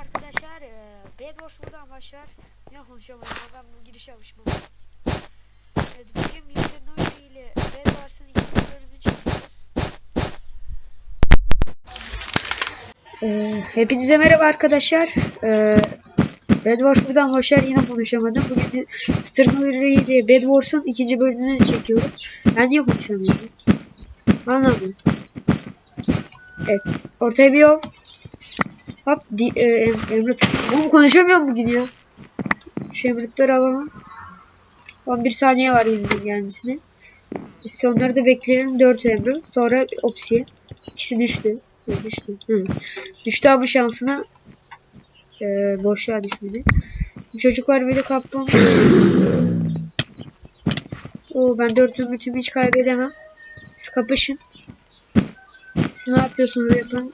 arkadaşlar e, Wars buradan başlar. Ne konuşamadım ama ben bu giriş yapmışım. Evet bugün. Noise ile Wars'ın ikinci bölümünü çekiyoruz. Ee, hepinize merhaba arkadaşlar. Ee, Bed Wars buradan hoşlar yine konuşamadım. Bugün. Nuri ile Bed Wars'un ikinci bölümünü çekiyorum. Ben niye konuşamıyorum? Anladım. Evet. Ortaya bir yol. Hop. Di, e, em, Emrut. Oğlum konuşamıyorum bugün ya. Şu Emrutları alalım. 11 saniye var yeniden gelmesine. İşte onları da bekleyelim. 4 Emrut. Sonra Opsi. İkisi düştü. Düştü. Hı. Düştü ama şansına e, boşluğa düşmedi. Çocuklar beni kaptım. Oo, ben dört zümrütümü hiç kaybedemem. Siz kapışın. Siz ne yapıyorsunuz yapın.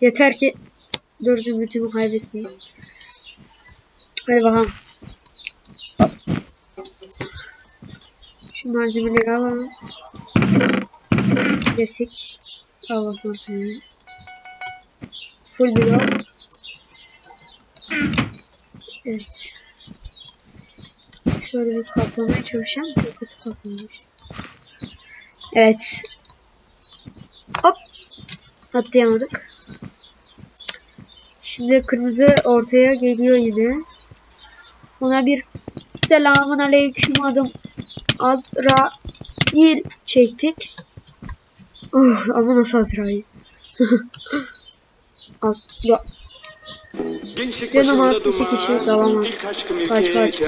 Yeter ki dört zümrütümü kaybetmeyin. Hadi bakalım. Şu malzemeleri alalım. Klasik. Allah korusun. Full blok. Evet. Şöyle bir kaplamaya çalışacağım. Çok kötü kaplamış. Evet. Hop. Atlayamadık. Şimdi kırmızı ortaya geliyor yine. Ona bir selamun aleyküm adım Azrail çektik. Oh, ama nasıl Azrail? Az ya Canım kişi, tamam. ilk aşkım Kaç, kaç,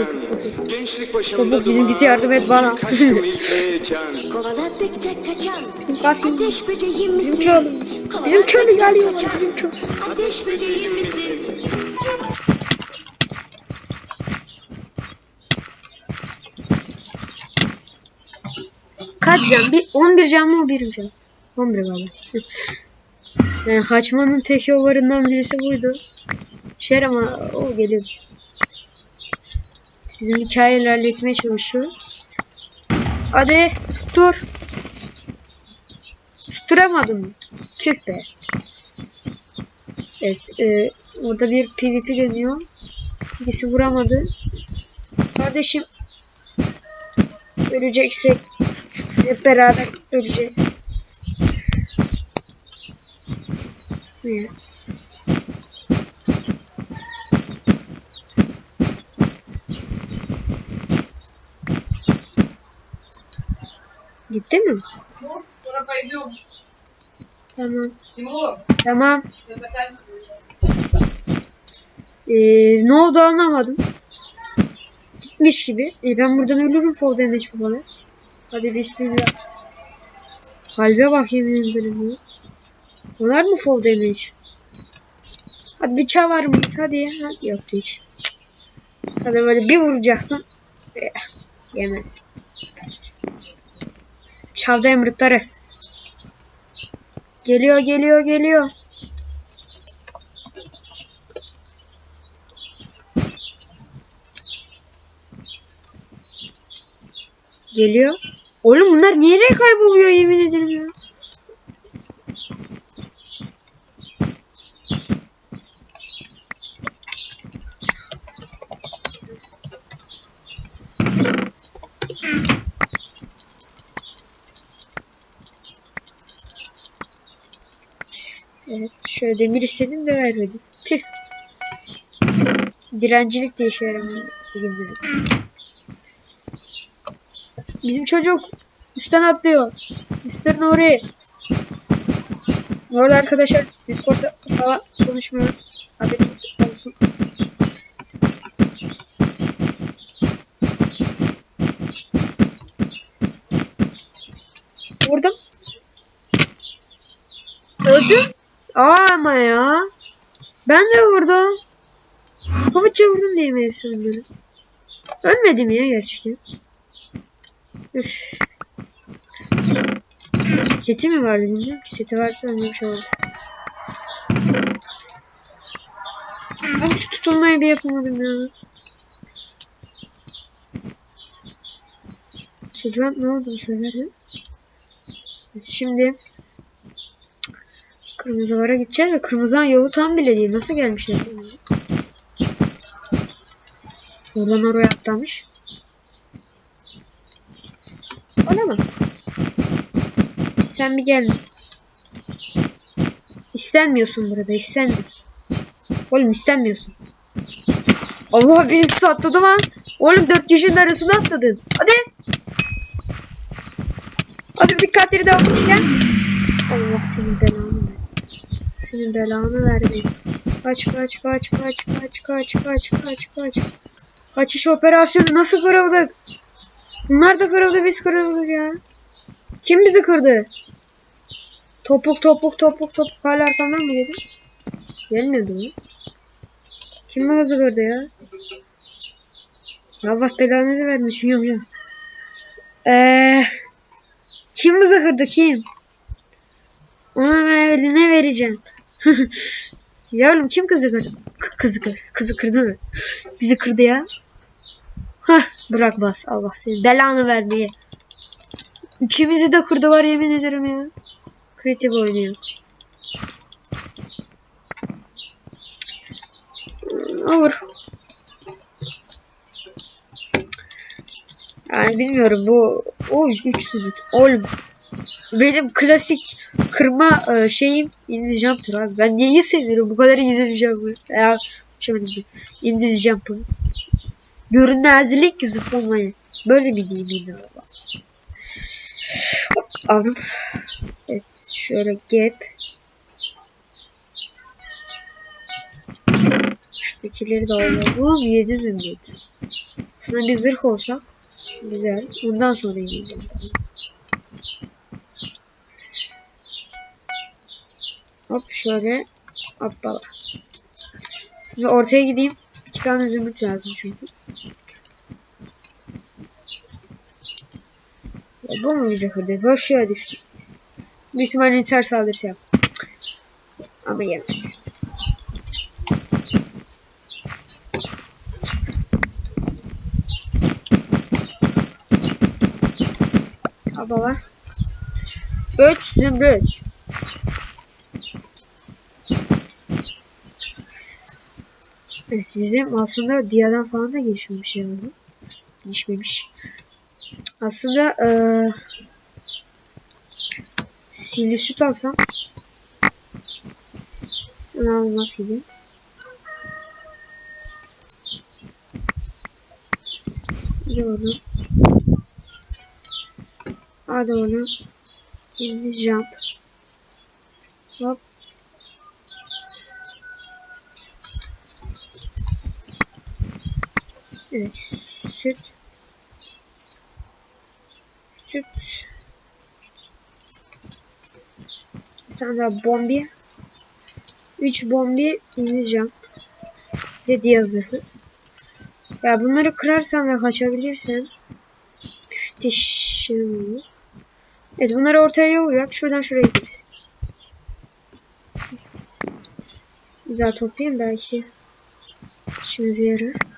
topuk, bizimkisi yardım et bana. kaçan Kasım. Bizim köylü. Bizim köylü geliyor. Bizim köylü. Kaç can? Bir 11 can mı 11 can? 11 galiba. yani kaçmanın tek yollarından birisi buydu. Şer ama o geliyor. Bizim hikaye ilerletmeye çalışıyor. Hadi tuttur. Tutturamadım. Tüh be. Evet. E, orada bir PvP dönüyor. Birisi vuramadı. Kardeşim. Öleceksek hep beraber öleceğiz. Ne? Gitti mi? Tamam. Tamam. Ee, ne oldu anlamadım. Gitmiş gibi. Ee, ben buradan ölürüm fall damage falan. Hadi bismillah. Kalbe bak yemin ederim ya. Onlar mı fall damage? Hadi bir çavar mıyız? Hadi ya. Hadi yok hiç. Hadi böyle bir vuracaktım. Eh, yemez. Çaldı emrutları. Geliyor geliyor geliyor. Geliyor. Oğlum bunlar nereye kayboluyor yemin ederim ya. Evet şöyle demir istedim de vermedi. Tüh. Direncilik de işe yaramıyor. Bizim çocuk üstten atlıyor. Mr. Nuri. Bu arada arkadaşlar Discord'da falan konuşmuyoruz. Haberiniz olsun. Vurdum. Öldüm. Aa ama ya. Ben de vurdum. Kılıçça vurdum diye mi hepsi? Ölmedim ya gerçekten. Üf. Seti mi vardı bilmiyorum ki. Seti varsa ölmemiş olur. Ben şu tutulmayı bir yapamadım ya. Sıcak ne oldu bu sefer? Şimdi Kırmızılara gideceğiz de kırmızıdan yolu tam bile değil. Nasıl gelmişler? Oradan oraya atlamış. Olamaz. Sen bir gelme. İstenmiyorsun burada. istenmiyorsun. Oğlum istenmiyorsun. Allah bizimkisi atladı lan. Oğlum dört kişinin arasında atladın. Hadi. Hadi dikkatleri dağıtmışken. Allah senin belanı. Senin belanı vermeyin. Kaç kaç kaç kaç kaç kaç kaç kaç kaç. Kaçış operasyonu nasıl kırıldık? Bunlar da kırıldı biz kırıldık ya. Kim bizi kırdı? Topuk topuk topuk topuk hala arkamdan mı geldi? Gelmiyordu mu? Kim bizi kırdı ya? Allah belanızı vermiş yok yok. Eee kim bizi kırdı kim? Ona eline vereceğim. ya oğlum kim kızı kırdı? Kızı kırdı. Kızı kırdı mı? Bizi kırdı ya. Hah bırak bas Allah seni belanı vermeye. İkimizi de kırdı var yemin ederim ya. Kritik oynuyor. Olur. Yani bilmiyorum bu o 3 sınıf. Oğlum benim klasik kırma e, şeyim Indiz Jump'tır abi. Ben niye seviyorum bu kadar easy jump'ı? Ya şöyle bir Indiz Jump'ı. Görünmezlik zıplamayı. Böyle mi diyeyim yine. Hop, aldım. Evet şöyle gap. Şuradakileri de alalım. 7 zümrüt. Aslında bir zırh olsak güzel. Bundan sonra yiyeceğim. Şöyle. Hoppala. Şimdi ortaya gideyim. İki tane zümrüt lazım çünkü. Ya bu mu olacak hadi? Boş yere. Büyük ihtimalle intihar saldırısı yap. Ama gelmez. Al baba. Üç zümrüt. Evet bizim aslında diyadan falan da gelişmemiş yani. Gelişmemiş. Aslında eee sili süt alsam olmaz gibi. Hadi oğlum. Hadi oğlum. Şimdi jump. Hop. Evet. Süt. Süt. Bir tane daha bombi. 3 bombi ineceğim. Ve diye hazırız. Ya bunları kırarsam ve kaçabilirsem olur. Evet bunları ortaya yollayacak. Şuradan şuraya gideriz. Bir daha toplayayım belki. İşimize yarar.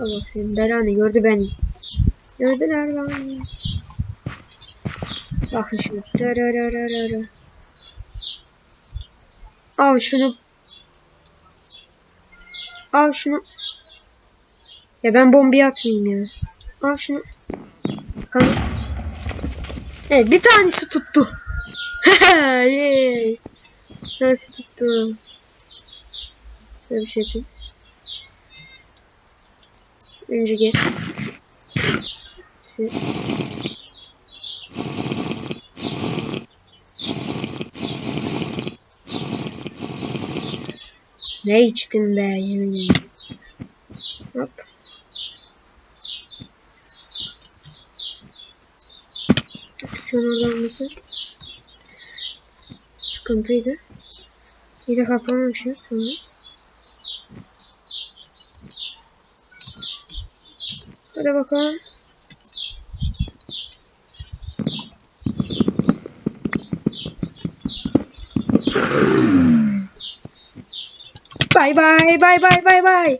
Allah senin belanı gördü beni. Gördüler beni. Bakın şimdi. Darararara. Al şunu. Al şunu. Ya ben bombayı atmayayım ya. Al şunu. Bakalım. Evet bir tanesi tuttu. Yay. Tanesi tuttu. Böyle bir şey yapayım. Önce gel. Ne içtim be yemin ederim. Hop. Çocuğun orada olması sıkıntıydı. Bir de kapanmamış ya. Hadi bakalım. Bye bye bye bye bye bye.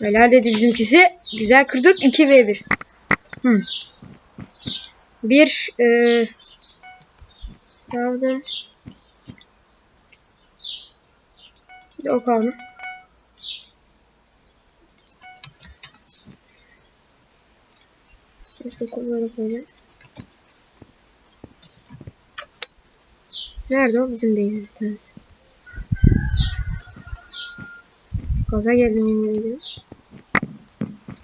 Helal dedi bizimkisi. Güzel kırdık. 2 v 1. Hmm. Bir eee savdım. Bir de ok aldım. Oku böyle koyacağım. Nerede o? Bizim değil bir tanesi. Gaza geldim yemin ediyorum.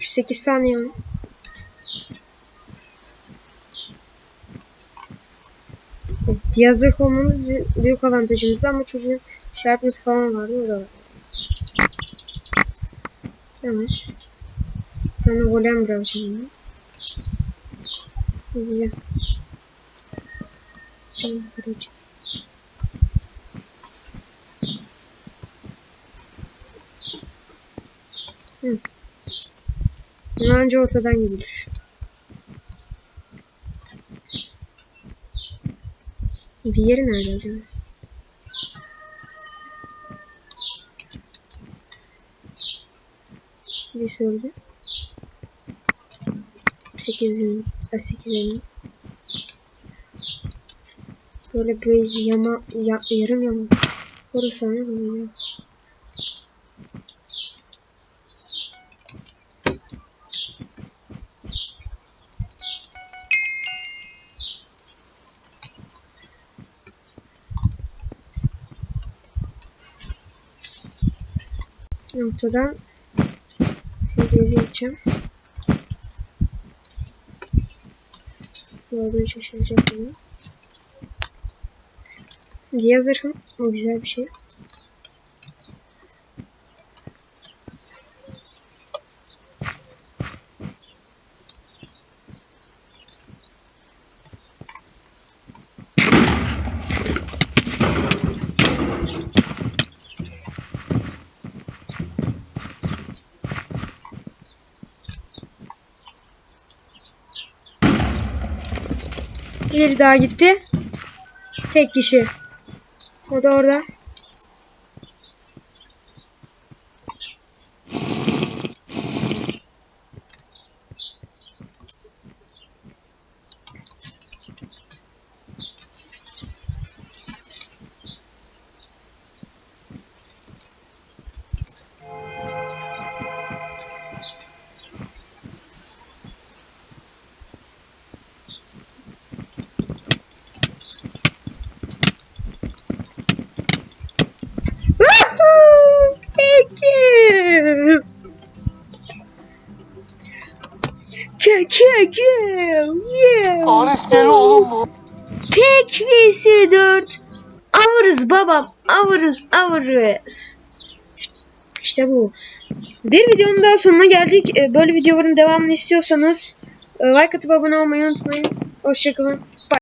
Şu 8 saniye mi? Evet, Diaz'ı olmamız bü- büyük avantajımızdı ama çocuğun şartması falan vardı o da var. Tamam. Sana golem bırakacağım. ben. Güzel. Tamam, bırakacağım. Hı. Bunu anca ortadan gelir. Diğeri nerede acaba? Bir söyledi. 8'in 8'in Böyle blaze yama ya, yarım yama. Orası ne oluyor? Noktadan seviyesi gideceğim. Gördüğün şaşıracak bunu. Diye zırhım. O güzel bir şey. Bir daha gitti. Tek kişi. O da orada. Kekekem. Yeah. Arif deli oğlum bu. Tek vs 4. Avırız babam. Avırız. Avırız. İşte bu. Bir videonun daha sonuna geldik. Ee, Böyle videoların devamını istiyorsanız e, like atıp abone olmayı unutmayın. Hoşçakalın.